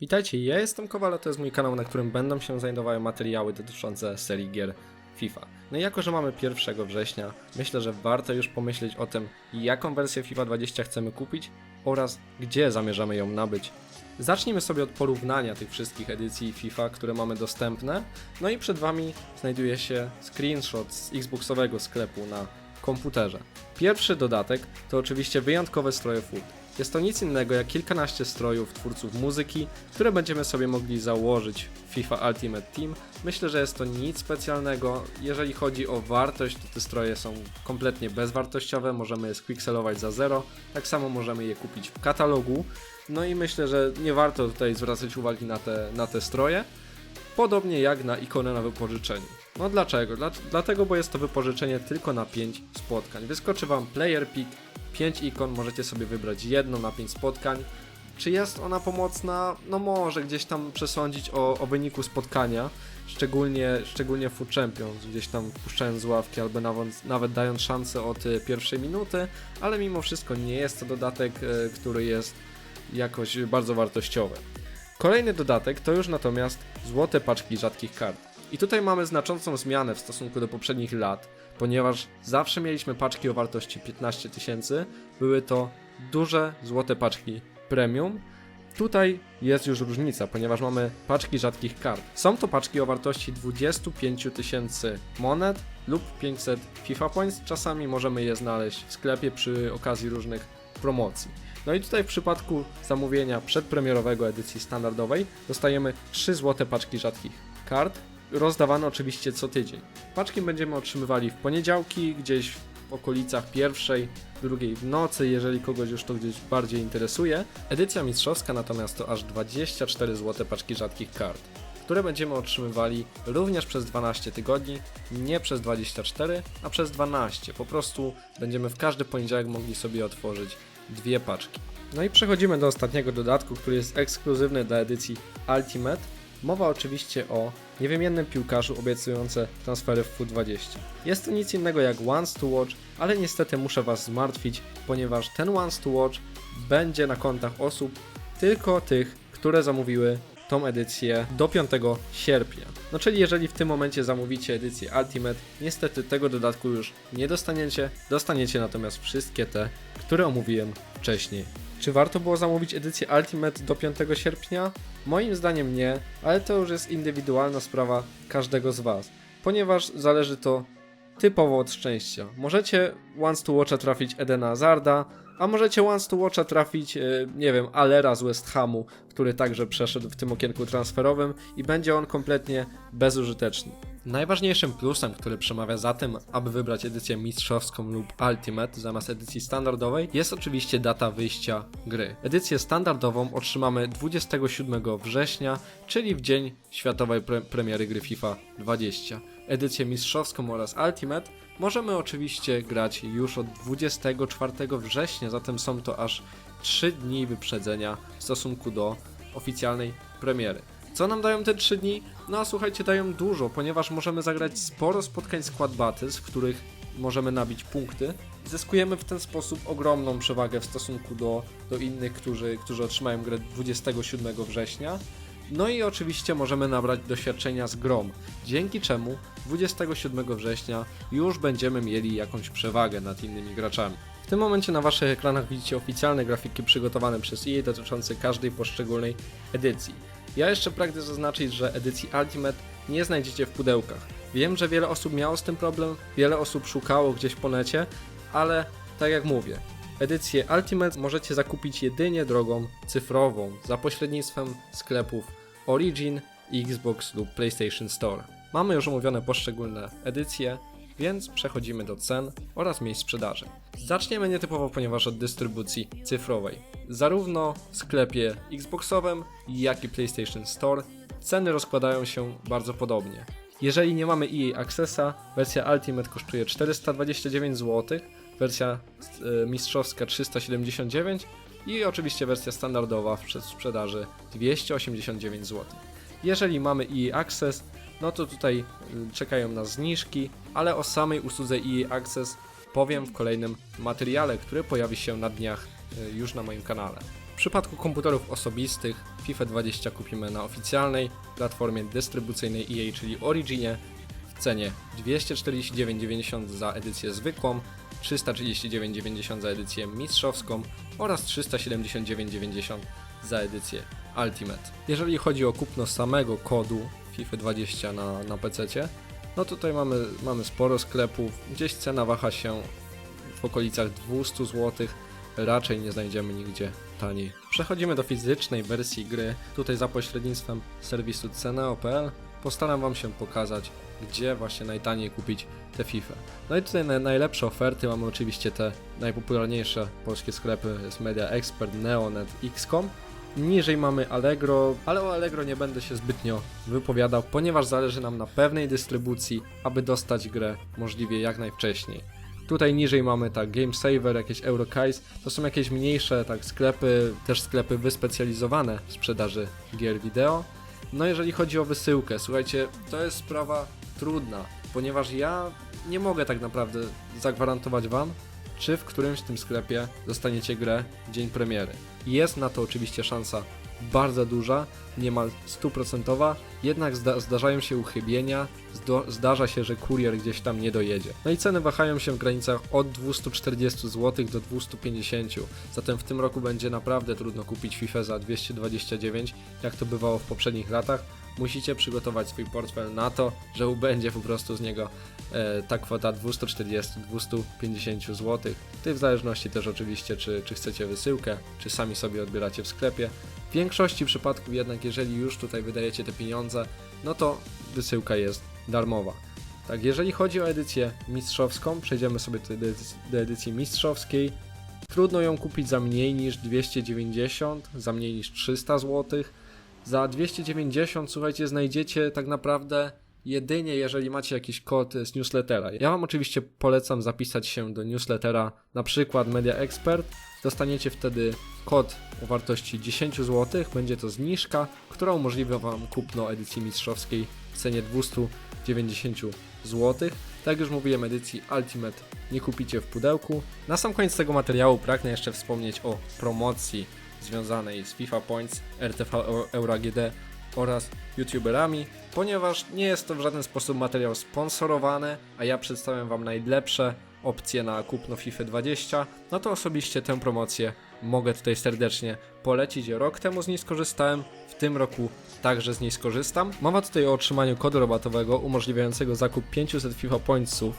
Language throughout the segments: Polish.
Witajcie, ja jestem Kowal, a to jest mój kanał, na którym będą się znajdowały materiały dotyczące serii gier FIFA. No i jako, że mamy 1 września, myślę, że warto już pomyśleć o tym, jaką wersję FIFA 20 chcemy kupić oraz gdzie zamierzamy ją nabyć. Zacznijmy sobie od porównania tych wszystkich edycji FIFA, które mamy dostępne. No i przed Wami znajduje się screenshot z Xboxowego sklepu na komputerze. Pierwszy dodatek to oczywiście wyjątkowe stroje FUT. Jest to nic innego jak kilkanaście strojów twórców muzyki, które będziemy sobie mogli założyć w FIFA Ultimate Team. Myślę, że jest to nic specjalnego. Jeżeli chodzi o wartość, to te stroje są kompletnie bezwartościowe, możemy je squixelować za zero, tak samo możemy je kupić w katalogu. No i myślę, że nie warto tutaj zwracać uwagi na te, na te stroje. Podobnie jak na ikonę na wypożyczeniu. No dlaczego? Dla, dlatego, bo jest to wypożyczenie tylko na 5 spotkań. Wyskoczy Wam player pick, 5 ikon, możecie sobie wybrać jedną na 5 spotkań. Czy jest ona pomocna? No może gdzieś tam przesądzić o, o wyniku spotkania, szczególnie, szczególnie Food Champions, gdzieś tam puszczając z ławki albo nawet, nawet dając szansę od y, pierwszej minuty, ale mimo wszystko nie jest to dodatek, y, który jest jakoś bardzo wartościowy. Kolejny dodatek to już natomiast złote paczki rzadkich kart. I tutaj mamy znaczącą zmianę w stosunku do poprzednich lat, ponieważ zawsze mieliśmy paczki o wartości 15 tysięcy, były to duże złote paczki premium. Tutaj jest już różnica, ponieważ mamy paczki rzadkich kart. Są to paczki o wartości 25 tysięcy monet lub 500 FIFA Points. Czasami możemy je znaleźć w sklepie przy okazji różnych promocji. No i tutaj w przypadku zamówienia przedpremierowego edycji standardowej dostajemy 3 złote paczki rzadkich kart, rozdawane oczywiście co tydzień. Paczki będziemy otrzymywali w poniedziałki, gdzieś w okolicach pierwszej, drugiej w nocy, jeżeli kogoś już to gdzieś bardziej interesuje. Edycja mistrzowska natomiast to aż 24 złote paczki rzadkich kart, które będziemy otrzymywali również przez 12 tygodni, nie przez 24, a przez 12. Po prostu będziemy w każdy poniedziałek mogli sobie otworzyć dwie paczki. No i przechodzimy do ostatniego dodatku, który jest ekskluzywny dla edycji Ultimate. Mowa oczywiście o niewymiennym piłkarzu obiecujące transfery w FUT20. Jest to nic innego jak Once to Watch, ale niestety muszę Was zmartwić, ponieważ ten Once to Watch będzie na kontach osób tylko tych, które zamówiły tą edycję do 5 sierpnia. No czyli jeżeli w tym momencie zamówicie edycję Ultimate, niestety tego dodatku już nie dostaniecie, dostaniecie natomiast wszystkie te, które omówiłem wcześniej. Czy warto było zamówić edycję Ultimate do 5 sierpnia? Moim zdaniem nie, ale to już jest indywidualna sprawa każdego z Was, ponieważ zależy to typowo od szczęścia. Możecie once to watcha trafić Edena Hazarda, a możecie once to watcha trafić, e, nie wiem, Alera z West Hamu, który także przeszedł w tym okienku transferowym i będzie on kompletnie bezużyteczny. Najważniejszym plusem, który przemawia za tym, aby wybrać edycję mistrzowską lub Ultimate zamiast edycji standardowej, jest oczywiście data wyjścia gry. Edycję standardową otrzymamy 27 września, czyli w dzień światowej pre premiery gry FIFA 20. Edycję mistrzowską oraz Ultimate możemy oczywiście grać już od 24 września, zatem są to aż 3 dni wyprzedzenia w stosunku do oficjalnej premiery. Co nam dają te 3 dni? No a słuchajcie, dają dużo, ponieważ możemy zagrać sporo spotkań skład battles, w których możemy nabić punkty. Zyskujemy w ten sposób ogromną przewagę w stosunku do, do innych, którzy, którzy otrzymają grę 27 września. No i oczywiście możemy nabrać doświadczenia z grom, dzięki czemu 27 września już będziemy mieli jakąś przewagę nad innymi graczami. W tym momencie na Waszych ekranach widzicie oficjalne grafiki przygotowane przez EA dotyczące każdej poszczególnej edycji. Ja jeszcze pragnę zaznaczyć, że edycji Ultimate nie znajdziecie w pudełkach. Wiem, że wiele osób miało z tym problem, wiele osób szukało gdzieś po necie, ale tak jak mówię, edycję Ultimate możecie zakupić jedynie drogą cyfrową za pośrednictwem sklepów Origin, Xbox lub PlayStation Store. Mamy już omówione poszczególne edycje, więc przechodzimy do cen oraz miejsc sprzedaży. Zaczniemy nietypowo, ponieważ od dystrybucji cyfrowej. Zarówno w sklepie Xboxowym, jak i PlayStation Store ceny rozkładają się bardzo podobnie. Jeżeli nie mamy EA Accessa, wersja Ultimate kosztuje 429 zł, wersja e, mistrzowska 379 i oczywiście wersja standardowa w sprzedaży 289 zł. Jeżeli mamy EA Access, no to tutaj y, czekają nas zniżki, ale o samej usłudze EA Access powiem w kolejnym materiale, który pojawi się na dniach y, już na moim kanale. W przypadku komputerów osobistych FIFA 20 kupimy na oficjalnej platformie dystrybucyjnej EA, czyli Originie w cenie 249,90 za edycję zwykłą, 339,90 za edycję mistrzowską oraz 379,90 za edycję Ultimate. Jeżeli chodzi o kupno samego kodu FIFA 20 na, na PC, no tutaj mamy, mamy sporo sklepów, gdzieś cena waha się w okolicach 200 zł, raczej nie znajdziemy nigdzie taniej. Przechodzimy do fizycznej wersji gry, tutaj za pośrednictwem serwisu Ceneo.pl postaram Wam się pokazać, gdzie właśnie najtaniej kupić te FIFA. No i tutaj na, najlepsze oferty mamy oczywiście te najpopularniejsze polskie sklepy, jest Media Expert, Neonet, XCOM. Niżej mamy Allegro, ale o Allegro nie będę się zbytnio wypowiadał, ponieważ zależy nam na pewnej dystrybucji, aby dostać grę możliwie jak najwcześniej. Tutaj niżej mamy tak Game Saver, jakieś Eurocase, to są jakieś mniejsze tak sklepy, też sklepy wyspecjalizowane w sprzedaży gier wideo. No jeżeli chodzi o wysyłkę, słuchajcie, to jest sprawa trudna, ponieważ ja nie mogę tak naprawdę zagwarantować wam, czy w którymś tym sklepie dostaniecie grę w dzień premiery. Jest na to oczywiście szansa bardzo duża, niemal stuprocentowa, jednak zda zdarzają się uchybienia, zdarza się, że kurier gdzieś tam nie dojedzie. No i ceny wahają się w granicach od 240 zł do 250, zatem w tym roku będzie naprawdę trudno kupić FIFA za 229, jak to bywało w poprzednich latach. Musicie przygotować swój portfel na to, że ubędzie po prostu z niego e, ta kwota 240-250 zł. Ty w zależności też oczywiście, czy, czy chcecie wysyłkę, czy sami sobie odbieracie w sklepie. W większości przypadków jednak, jeżeli już tutaj wydajecie te pieniądze, no to wysyłka jest darmowa. Tak, jeżeli chodzi o edycję mistrzowską, przejdziemy sobie do edycji, do edycji mistrzowskiej. Trudno ją kupić za mniej niż 290, za mniej niż 300 zł. Za 290, słuchajcie, znajdziecie tak naprawdę jedynie jeżeli macie jakiś kod z newslettera. Ja Wam oczywiście polecam zapisać się do newslettera, na przykład Media Expert. Dostaniecie wtedy kod o wartości 10 zł, będzie to zniżka, która umożliwi Wam kupno edycji mistrzowskiej w cenie 290 zł. Tak jak już mówiłem, edycji Ultimate nie kupicie w pudełku. Na sam koniec tego materiału pragnę jeszcze wspomnieć o promocji związanej z FIFA Points, RTV Euro AGD oraz youtuberami, ponieważ nie jest to w żaden sposób materiał sponsorowany, a ja przedstawiam Wam najlepsze opcje na kupno FIFA 20, no to osobiście tę promocję mogę tutaj serdecznie polecić. Rok temu z niej skorzystałem, w tym roku także z niej skorzystam. Mowa tutaj o otrzymaniu kodu rabatowego umożliwiającego zakup 500 FIFA Pointsów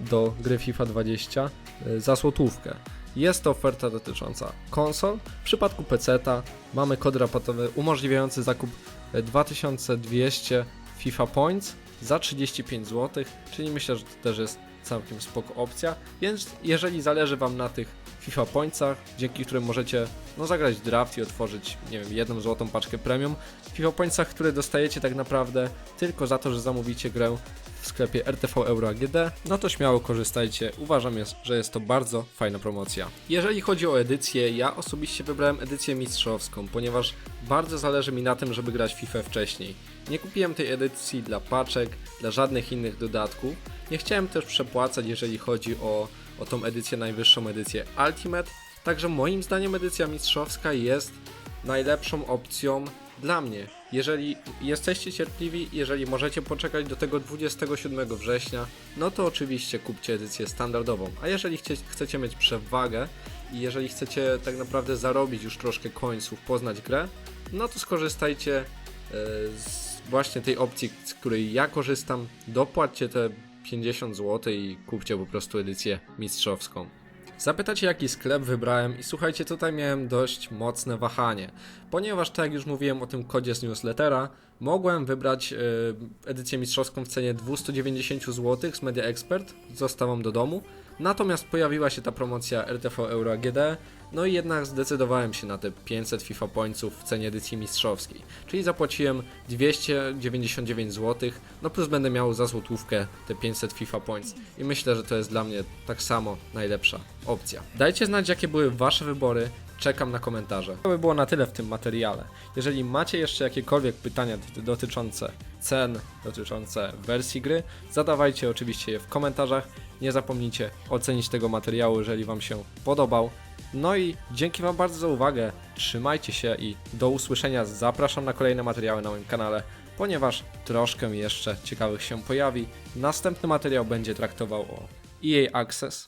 do gry FIFA 20 y, za złotówkę. Jest to oferta dotycząca konsol. W przypadku PC-ta mamy kod rabatowy umożliwiający zakup e, 2200 FIFA Points za 35 zł, czyli myślę, że to też jest całkiem spoko opcja. Więc jeżeli zależy Wam na tych FIFA Pointsach, dzięki którym możecie no, zagrać draft i otworzyć, nie wiem, jedną złotą paczkę premium, FIFA Pointsach, które dostajecie tak naprawdę tylko za to, że zamówicie grę w sklepie RTV Euro AGD, no to śmiało korzystajcie. Uważam, jest, że jest to bardzo fajna promocja. Jeżeli chodzi o edycję, ja osobiście wybrałem edycję mistrzowską, ponieważ bardzo zależy mi na tym, żeby grać FIFA wcześniej. Nie kupiłem tej edycji dla paczek, dla żadnych innych dodatków. Nie chciałem też przepłacać, jeżeli chodzi o, o tą edycję, najwyższą edycję Ultimate. Także moim zdaniem edycja mistrzowska jest najlepszą opcją dla mnie. Jeżeli jesteście cierpliwi, jeżeli możecie poczekać do tego 27 września, no to oczywiście kupcie edycję standardową. A jeżeli chcie, chcecie mieć przewagę i jeżeli chcecie tak naprawdę zarobić już troszkę końców, poznać grę, no to skorzystajcie e, z właśnie tej opcji, z której ja korzystam. Dopłaćcie te 50 zł i kupcie po prostu edycję mistrzowską. Zapytacie jaki sklep wybrałem i słuchajcie, tutaj miałem dość mocne wahanie, ponieważ tak jak już mówiłem o tym kodzie z newslettera, mogłem wybrać e, edycję mistrzowską w cenie 290 zł z Media Expert z dostawą do domu, natomiast pojawiła się ta promocja RTV Euro AGD, no i jednak zdecydowałem się na te 500 FIFA Pointsów w cenie edycji mistrzowskiej, czyli zapłaciłem 299 zł, no plus będę miał za złotówkę te 500 FIFA Points i myślę, że to jest dla mnie tak samo najlepsza opcja. Dajcie znać jakie były wasze wybory, czekam na komentarze. To by było na tyle w tym materiale. Jeżeli macie jeszcze jakiekolwiek pytania doty- dotyczące cen, dotyczące wersji gry, zadawajcie oczywiście je w komentarzach. Nie zapomnijcie ocenić tego materiału, jeżeli wam się podobał. No i dzięki Wam bardzo za uwagę, trzymajcie się i do usłyszenia. Zapraszam na kolejne materiały na moim kanale, ponieważ troszkę jeszcze ciekawych się pojawi. Następny materiał będzie traktował o EA Access,